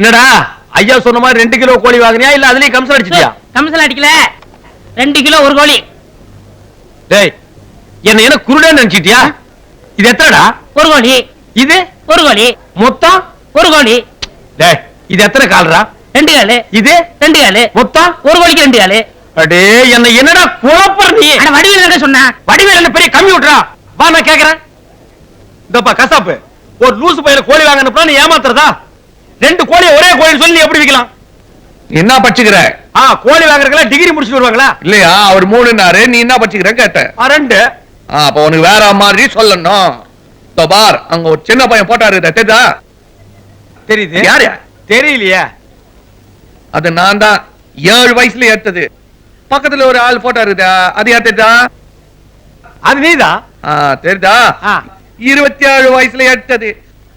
என்னடா? ஐயா சொன்ன மாதிரி ரெண்டு கிலோ கோழி வாங்குனியா? இல்ல அதுலயும் கம்சல் அடிச்சிட்டியா? கமிஷன் அடிக்கல. ரெண்டு கிலோ ஒரு கோழி. டேய் என்ன என்ன குருடன்னு நினைச்சிட்டியா? இது எத்தனைடா? ஒரு கோழி. இது? ஒரு கோழி. மொத்தம்? ஒரு கோழி. டேய் இது எத்தனை கால்ரா? ரெண்டு காலு. இது? ரெண்டு காலு. மொத்தம்? ஒரு கோழிக்கு ரெண்டு காலு. அடே என்ன என்னடா குழப்பற நீ? அட வடிவில் என்ன சொன்னா? வடிவேல் என்ன பெரிய கம்மி விட்டுறா வா நான் கேக்குறேன். இந்தப்பா கசாப்பு. ஒரு லூசு பையில கோழி வாங்கணும்னா நீ ஏமாத்துறதா? ரெண்டு கோழியை ஒரே கோழி சொல்லி எப்படி விக்கலாம்? என்ன பச்சுக்கிற ஆ கோழி வாங்குறதுல டிகிரி முடிச்சுட்டு வருவாங்களா? இல்லையா? அவர் மூணுனாரு நீ என்ன பச்சுக்கிற கேட்ட ஆ, ரெண்டு. அப்ப உனக்கு வேற மாதிரி சொல்லணும். பார் அங்க ஒரு சின்ன பையன் போட்டாரு தெரியுதா? தெரியுது. யாரு? தெரியலையே. அது நான் தான். ஏழு வயசுல ஏத்தது. பக்கத்துல ஒரு ஆள் போட்டோ இருக்குதா அது ஏத்துதா அது நீதான் ஆ தெரியுதா. இருபத்தி ஏழு வயசுல எடுத்தது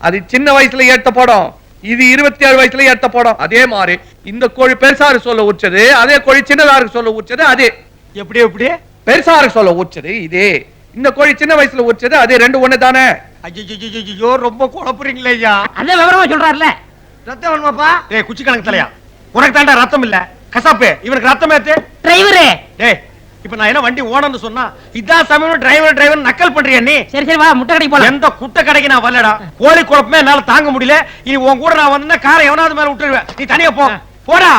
அது சின்ன வயசுல எடுத்த படம். இது இருபத்தி ஏழு வயசுல எடுத்த படம். அதே மாதிரி இந்த கோழி பெருசாரு சொல்ல உச்சது அதே கோழி சின்னதாருக்கு சொல்ல உச்சது அதே. எப்படி எப்படி? பெருசாருக்கு சொல்ல உச்சது இதே. இந்த கோழி சின்ன வயசுல உச்சது அதே ரெண்டு ஒண்ணு தானே ஐயோ ரொம்ப குழப்புறீங்களே ஐயா. அதான் விவரமா சொல்றாருல. ரத்தம் வேணுமாப்பா? டேய் குச்சி கணக்கு தலையா? உனக்கு தாண்டா ரத்தம் இல்ல. கசாப்பு இவனுக்கு ரத்தம் ஏத்து? டிரைவரு டேய் இப்ப நான் என்ன வண்டி ஓனர்னு சொன்னா இதான் சமயம் டிரைவர் டிரைவர் நக்கல் பண்றியா நீ? சரி சரி வா முட்டை கடைக்கு போலாம். எந்த குட்டை கடைக்கு நான் வரலடா. கோழி குழப்பமே என்னால தாங்க முடியல. இனி உன் கூட நான் வந்தா காரை எவனாவது மேல விட்டுருவேன். நீ தனியா போ. போடா.